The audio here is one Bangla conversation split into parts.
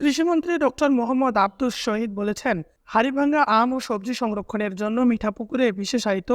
কৃষিমন্ত্রী ডক্টর মোহাম্মদ আব্দুস শহীদ বলেছেন, হাড়িভাঙ্গা আম ও সবজি সংরক্ষণের জন্য মিঠাপুকুরে বিশেষায়িত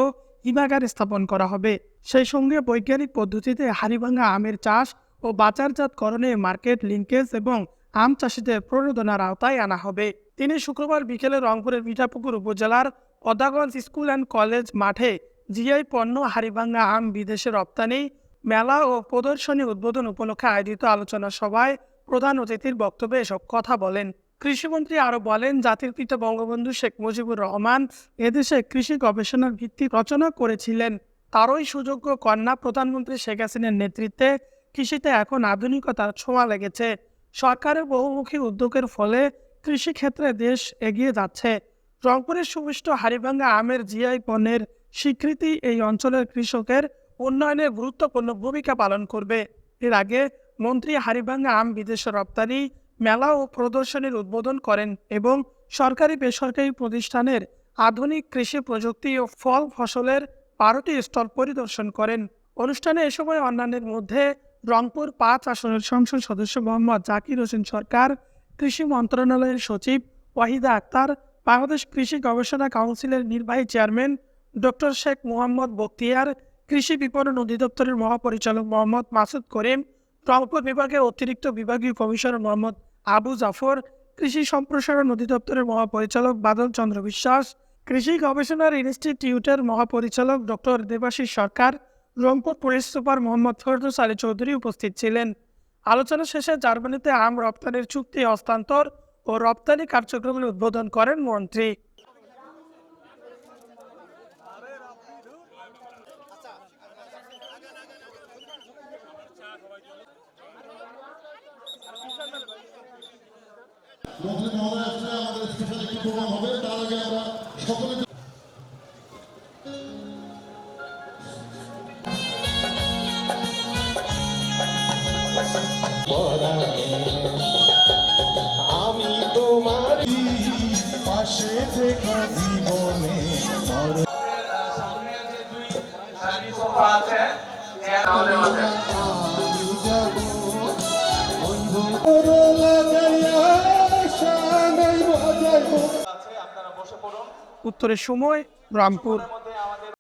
হিমাগার স্থাপন করা হবে। সেই সঙ্গে বৈজ্ঞানিক পদ্ধতিতে হাড়িভাঙ্গা আমের চাষ ও বাজারজাতকরণে মার্কেট লিঙ্কেজ এবং আম চাষিদের প্রণোদনার আওতায় আনা হবে। তিনি শুক্রবার বিকেলে রংপুরের মিঠাপুকুর উপজেলার পদাগঞ্জ স্কুল অ্যান্ড কলেজ মাঠে জিআই পণ্য হাড়িভাঙ্গা আম বিদেশে রপ্তানি, মেলা ও প্রদর্শনী উদ্বোধন উপলক্ষে আয়োজিত আলোচনা সভায় প্রধান অতিথির বক্তব্যে এসব কথা বলেন। কৃষিমন্ত্রী আরও বলেন, জাতির পিতা বঙ্গবন্ধু শেখ মুজিবুর রহমান এদেশে কৃষি গবেষণার ভিত্তি রচনা করেছিলেন। তারই সুযোগ্য কন্যা প্রধানমন্ত্রী শেখ হাসিনার নেতৃত্বে কৃষিতে এখন আধুনিকতার ছোঁয়া লেগেছে। সরকারের বহুমুখী উদ্যোগের ফলে কৃষিক্ষেত্রে দেশ এগিয়ে যাচ্ছে। রংপুরের সুমিষ্ট হারিভাঙ্গা আমের জিআই পণ্যের স্বীকৃতি এই অঞ্চলের কৃষকের উন্নয়নে গুরুত্বপূর্ণ ভূমিকা পালন করবে। এর আগে মন্ত্রী হাড়িভাঙ্গা আম বিদেশে রপ্তানি মেলা ও প্রদর্শনীর উদ্বোধন করেন এবং সরকারি বেসরকারি প্রতিষ্ঠানের আধুনিক কৃষি প্রযুক্তি ও ফল ফসলের বারোটি স্টল পরিদর্শন করেন। অনুষ্ঠানে এ সময় অন্যান্যের মধ্যে রংপুর পাঁচ আসনের সংসদ সদস্য মোহাম্মদ জাকির হোসেন সরকার, কৃষি মন্ত্রণালয়ের সচিব ওয়াহিদা আক্তার, বাংলাদেশ কৃষি গবেষণা কাউন্সিলের নির্বাহী চেয়ারম্যান ডক্টর শেখ মোহাম্মদ বক্তিয়ার কৃষি বিপণন অধিদপ্তরের মহাপরিচালক মোহাম্মদ মাসুদ করিম রংপুর বিভাগের অতিরিক্ত বিভাগীয় কমিশনার মোহাম্মদ আবু জাফর, কৃষি সম্প্রসারণ অধিদপ্তরের মহাপরিচালক বাদল চন্দ্র বিশ্বাস, কৃষি গবেষণার ইনস্টিটিউটের মহাপরিচালক doctor Debashis Sarkar, Rangpur police super Mohammad Ferdous Ali Chowdhury উপস্থিত ছিলেন। আলোচনা শেষে জার্মানিতে আম রপ্তানির চুক্তি হস্তান্তর ও রপ্তানি কার্যক্রমের উদ্বোধন করেন মন্ত্রী। মন্ত্রী মহোদয় আসলে আমাদের স্পেশাল একটি প্রোগ্রাম হবে। তার আগে আমরা সকলে আমি তোমার পাশে থেকে জীবনে আছে আমাদের উত্তরের সময় রামপুর।